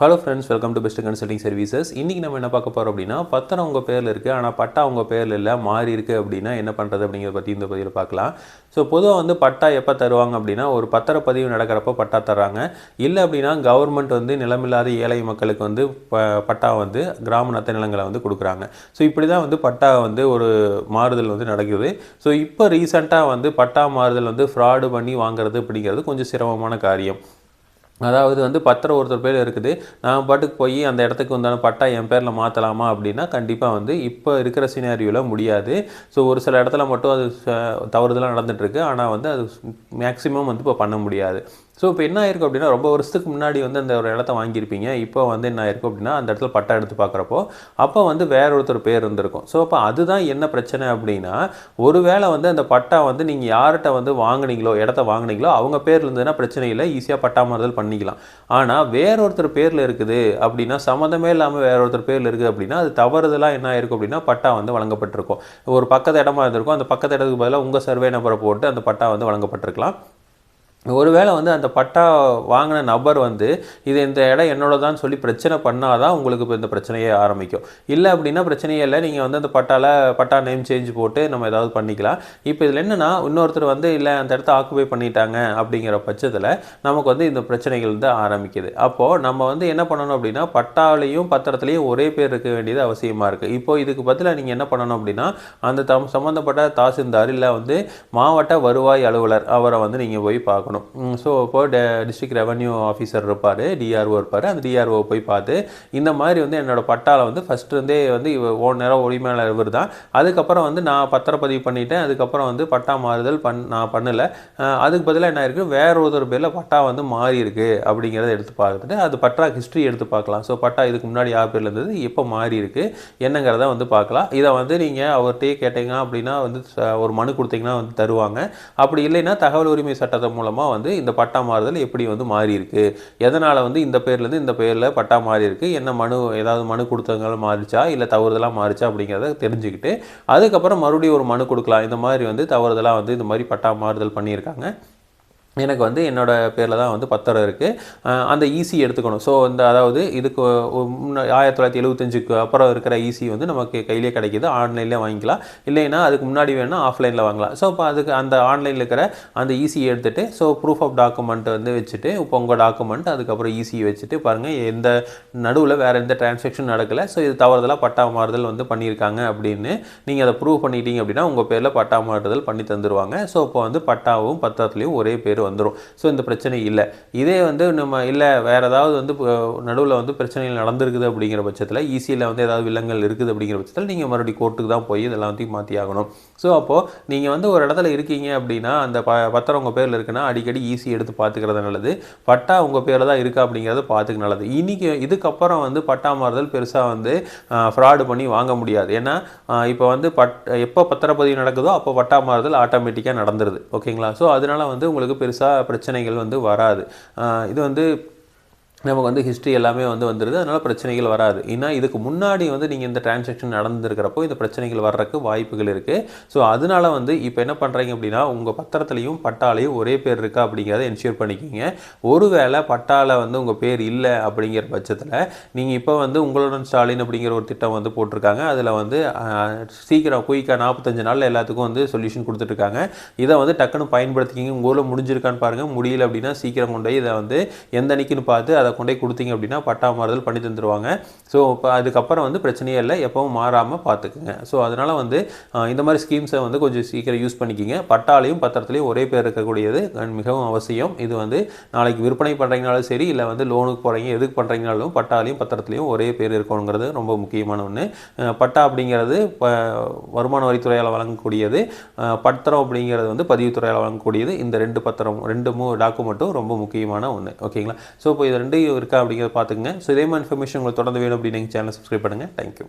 Hello friends welcome to best consulting services இன்றைக்கி நம்ம என்ன பார்க்க போகிறோம் அப்படின்னா பத்திரம் உங்கள் பேரில் இருக்குது ஆனால் பட்டா உங்கள் பேரில் இல்லை மாறி இருக்குது அப்படின்னா என்ன பண்ணுறது அப்படிங்கிறத பற்றி இந்த பதிவில் பார்க்கலாம். ஸோ பொதுவாக வந்து பட்டா எப்போ தருவாங்க அப்படின்னா ஒரு பத்திரப்பதிவு நடக்கிறப்போ பட்டா தர்றாங்க. இல்லை அப்படின்னா கவர்மெண்ட் வந்து நிலமில்லாத ஏழை மக்களுக்கு வந்து ப பட்டா வந்து கிராம நத்த நிலங்களை வந்து கொடுக்குறாங்க. ஸோ இப்படி தான் வந்து பட்டா வந்து ஒரு மாறுதல் வந்து நடக்குது. ஸோ இப்போ ரீசெண்டாக வந்து பட்டா மாறுதல் வந்து ஃப்ராடு பண்ணி வாங்குறது அப்படிங்கிறது கொஞ்சம் சிரமமான காரியம். அதாவது வந்து பத்திரம் ஒருத்தர் பேர் இருக்குது. நான் பாட்டுக்கு போய் அந்த இடத்துக்கு உண்டான பட்டா என் பேரில் மாற்றலாமா அப்படின்னா கண்டிப்பாக வந்து இப்போ இருக்கிற சினாரியோவில் முடியாது. ஸோ ஒரு சில இடத்துல மட்டும் அது ச- தவறுதலாக நடந்துகிட்ருக்கு ஆனால் வந்து அது மேக்ஸிமம் வந்து இப்போ பண்ண முடியாது. ஸோ இப்போ என்ன ஆயிருக்கு அப்படின்னா ரொம்ப வருஷத்துக்கு முன்னாடி வந்து அந்த ஒரு இடத்த வாங்கியிருப்பீங்க. இப்போ வந்து என்ன ஆயிருக்கு அப்படின்னா அந்த இடத்துல பட்டா எடுத்து பார்க்குறப்போ அப்போ வந்து வேற ஒருத்தர் பேர் இருந்திருக்கும். ஸோ அப்போ அதுதான் என்ன பிரச்சனை அப்படின்னா ஒருவேளை வந்து அந்த பட்டா வந்து நீங்கள் யார்கிட்ட வந்து வாங்கினீங்களோ இடத்த வாங்குனீங்களோ அவங்க பேர் இருந்ததுன்னா பிரச்சனை இல்லை. ஈஸியாக பட்டா மாறுதல் பண்ணிக்கலாம். ஆனால் வேற ஒருத்தர் பேரில் இருக்குது அப்படின்னா சம்மந்தமே இல்லாமல் வேற ஒருத்தர் பேரில் இருக்குது அப்படின்னா அது தவறுதலாக என்ன ஆயிருக்கும் அப்படின்னா பட்டா வந்து வழங்கப்பட்டிருக்கும். ஒரு பக்கத்து இடமா இருந்திருக்கும். அந்த பக்கத்து இடத்துக்கு பதிலாக உங்கள் சர்வே நம்பரை போட்டு அந்த பட்டா வந்து வழங்கப்பட்டிருக்கலாம். ஒருவேளை வந்து அந்த பட்டா வாங்கின நபர் வந்து இது இந்த இடம் என்னோட தான் சொல்லி பிரச்சனை பண்ணால் தான் உங்களுக்கு இப்போ இந்த பிரச்சனையே ஆரம்பிக்கும். இல்லை அப்படின்னா பிரச்சனையே இல்லை நீங்கள் வந்து அந்த பட்டால பட்டா நேம் சேஞ்ச் போட்டு நம்ம ஏதாவது பண்ணிக்கலாம். இப்போ இதில் என்னென்னா இன்னொருத்தர் வந்து இல்லை அந்த இடத்த ஆக்குபை பண்ணிட்டாங்க அப்படிங்கிற பட்சத்தில் நமக்கு வந்து இந்த பிரச்சனைகள் வந்து ஆரம்பிக்குது. அப்போது நம்ம வந்து என்ன பண்ணணும் அப்படின்னா பட்டாலையும் பத்திரத்துலையும் ஒரே பேர் இருக்க வேண்டியது அவசியமாக இருக்குது இப்போ இதுக்கு பதிலாக நீங்கள் என்ன பண்ணணும் அப்படின்னா அந்த தம் சம்மந்தப்பட்ட தாசில்தார் இல்லை வந்து மாவட்ட வருவாய் அலுவலர் அவரை வந்து நீங்கள் போய் பார்க்கணும். ஸோ இப்போ டிஸ்ட்ரிக்ட் ரெவன்யூ ஆஃபீஸர் இருப்பார் டிஆர்ஓ இருப்பார். அந்த டிஆர்ஓ போய் பார்த்து இந்த மாதிரி வந்து என்னோடய பட்டாவில் வந்து ஃபஸ்ட்டு இருந்தே வந்து ஓ ஓனராக உரிமையாளர் இவர் தான் அதுக்கப்புறம் வந்து நான் பத்திரப்பதிவு பண்ணிட்டேன். அதுக்கப்புறம் வந்து பட்டா மாறுதல் பண் நான் பண்ணலை. அதுக்கு பதிலாக என்ன இருக்குது வேற ஒருத்தர் பேரில் பட்டா வந்து மாறி இருக்கு அப்படிங்கிறத எடுத்து பார்த்துட்டு அது பட்டா ஹிஸ்ட்ரி எடுத்து பார்க்கலாம். ஸோ பட்டா இதுக்கு முன்னாடி யார் பேரில் இருந்தது? எப்போ மாறி இருக்கு. என்னங்கிறத வந்து பார்க்கலாம். இதை வந்து நீங்கள் அவர்கிட்டயே கேட்டீங்க அப்படின்னா வந்து ச- ஒரு மனு கொடுத்தீங்கன்னா வந்து தருவாங்க. அப்படி இல்லைன்னா தகவல் உரிமை சட்டத்தை மூலமாக வந்து இந்த பட்டா மாறுதல் எப்படி வந்து மாறி இருக்கு எதனால் வந்து இந்த பேர்லேருந்து இந்த பேரில் பட்டா மாறி இருக்கு என்ன மனு ஏதாவது மனு கொடுத்தவங்க மாறிச்சா? இல்லை தவறுதலாக மாறிச்சா? அப்படிங்கிறத தெரிஞ்சுக்கிட்டு அதுக்கப்புறம் மறுபடியும் ஒரு மனு கொடுக்கலாம். இந்த மாதிரி வந்து தவறுதலாக வந்து இந்த மாதிரி பட்டா மாறுதல் பண்ணியிருக்காங்க. எனக்கு வந்து என்னோடய பேரில் தான் வந்து பத்திரம் இருக்குது அந்த ஈசி எடுத்துக்கணும். ஸோ இந்த அதாவது இதுக்கு ஒரு ஆயிரத்தி தொள்ளாயிரத்தி எழுபத்தஞ்சுக்கு அப்புறம் இருக்கிற ஈசி வந்து நமக்கு கையிலே கிடைக்கிது. ஆன்லைனில் வாங்கிக்கலாம். இல்லைன்னா அதுக்கு முன்னாடி வேணால் ஆஃப்லைனில் வாங்கலாம். ஸோ இப்போ அதுக்கு அந்த ஆன்லைனில் இருக்கிற அந்த ஈசி எடுத்துகிட்டு ஸோ ப்ரூஃப் ஆஃப் டாக்குமெண்ட் வந்து வச்சுட்டு இப்போ உங்கள் டாக்குமெண்ட் அதுக்கப்புறம் ஈசி வச்சுட்டு பாருங்கள் எந்த நடுவில் வேறு எந்த டிரான்சாக்ஷன் நடக்கலை. ஸோ இது தவறுதலாக பட்டா மாறுதல் வந்து பண்ணியிருக்காங்க அப்படின்னு. நீங்கள் அதை ப்ரூவ் பண்ணிட்டீங்க அப்படின்னா உங்கள் பேரில் பட்டா மாறுதல் பண்ணி தந்துடுவாங்க ஸோ இப்போ வந்து பட்டாவும் பத்திரத்துலையும் ஒரே பேர் வந்துடும் ஸோ இந்த பிரச்சனை இல்லை. இதே வந்து நம்ம இல்லை வேறு ஏதாவது வந்து நடுவில் வந்து பிரச்சனைகள் நடந்திருக்குது அப்படிங்கிற பட்சத்தில் ஈஸியில் வந்து ஏதாவது வில்லங்கள் இருக்குது அப்படிங்கிற பட்சத்தில் நீங்கள் மறுபடியும் கோர்ட்டுக்கு தான் போய் இதெல்லாம் வந்து மாற்றி ஆகணும். ஸோ அப்போது நீங்கள் வந்து ஒரு இடத்துல இருக்கீங்க அப்படின்னா அந்த ப பத்திரம் உங்கள் பேரில் இருக்குன்னா அடிக்கடி ஈஸி எடுத்து பார்த்துக்கிறது நல்லது. பட்டா உங்கள் பேரில் தான் இருக்கா அப்படிங்கிறத பார்த்துக்க நல்லது. இன்னைக்கு இதுக்கப்புறம் வந்து பட்டா மாறுதல் பெருசாக வந்து ஃப்ராடு பண்ணி வாங்க முடியாது. ஏன்னா இப்போ வந்து பட் எப்போ பத்திரப்பதிவு நடக்குதோ அப்போ பட்டா மாறுதல் ஆட்டோமேட்டிக்காக நடந்துருது. ஓகேங்களா? ஸோ அதனால் வந்து உங்களுக்கு பெருசாக பிரச்சனைகள் வந்து வராது. இது வந்து நமக்கு வந்து ஹிஸ்ட்ரி எல்லாமே வந்து வந்துடுது அதனால் பிரச்சனைகள் வராது. ஏன்னா இதுக்கு முன்னாடி வந்து நீங்கள் இந்த டிரான்சாக்ஷன் நடந்திருக்கிறப்போ இந்த பிரச்சனைகள் வர்றதுக்கு வாய்ப்புகள் இருக்குது ஸோ அதனால வந்து இப்போ என்ன பண்ணுறீங்க அப்படின்னா உங்கள் பத்திரத்துலையும் பட்டாலையும் ஒரே பேர் இருக்கா அப்படிங்கிறத என்ஷூர் பண்ணிக்கிங்க. ஒருவேளை பட்டால வந்து உங்கள் பேர் இல்லை அப்படிங்கிற பட்சத்தில் நீங்கள் இப்போ வந்து உங்களுடன் ஸ்டாலின் அப்படிங்கிற ஒரு திட்டம் வந்து போட்டிருக்காங்க. அதில் வந்து சீக்கிரம் குயிக்காக நாற்பத்தஞ்சு நாளில் எல்லாத்துக்கும் வந்து சொல்யூஷன் கொடுத்துட்ருக்காங்க இதை வந்து டக்குன்னு பயன்படுத்திக்கிங்க. உங்கள் ஊரில் முடிஞ்சிருக்கான்னு பாருங்கள் முடியல அப்படின்னா சீக்கிரம் கொண்டு போய் இதை வந்து எந்த அன்னைக்குன்னு பார்த்து அதை கொண்டு போய் கொடுத்தீங்க அப்படின்னா பட்டா மாறுதல் பண்ணி தந்துருவாங்க. ஸோ இப்போ அதுக்கப்புறம் வந்து பிரச்சனையே இல்லை. எப்பவும் மாறாமல் பார்த்துக்குங்க. ஸோ அதனால் வந்து இந்த மாதிரி ஸ்கீம்ஸை வந்து கொஞ்சம் சீக்கிரம் யூஸ் பண்ணிக்கிங்க. பட்டாலையும் பத்திரத்துலையும் ஒரே பேர் இருக்கக்கூடியது மிகவும் அவசியம். இது வந்து நாளைக்கு விற்பனை பண்ணுறீங்கனாலும் சரி இல்லை வந்து லோனுக்கு போகிறீங்க எதுக்கு பண்ணுறீங்கனாலும் பட்டாலையும் பத்திரத்துலையும் ஒரே பேர் இருக்கணுங்கிறது ரொம்ப முக்கியமான ஒன்று பட்டா அப்படிங்கிறது வருமான வரித்துறையால் வழங்கக்கூடியது. பத்திரம் அப்படிங்கிறது வந்து பதிவுத்துறையால் வழங்கக்கூடியது. இந்த ரெண்டு பத்திரம் ரெண்டு மூ டாக்குமெண்ட்டும் ரொம்ப முக்கியமான ஒன்று ஓகேங்களா? ஸோ இப்போ இது ரெண்டு இருக்கா அப்படிங்கிறத பார்த்துங்க ஸோ இதே மாதிரி இன்ஃபர்மேஷன் உங்களுக்கு தொடர்ந்து வேணும் அப்படின்னு நீங்கள் சேனல் சப்ஸ்கிரைப் பண்ணுங்கள் தேங்க்யூ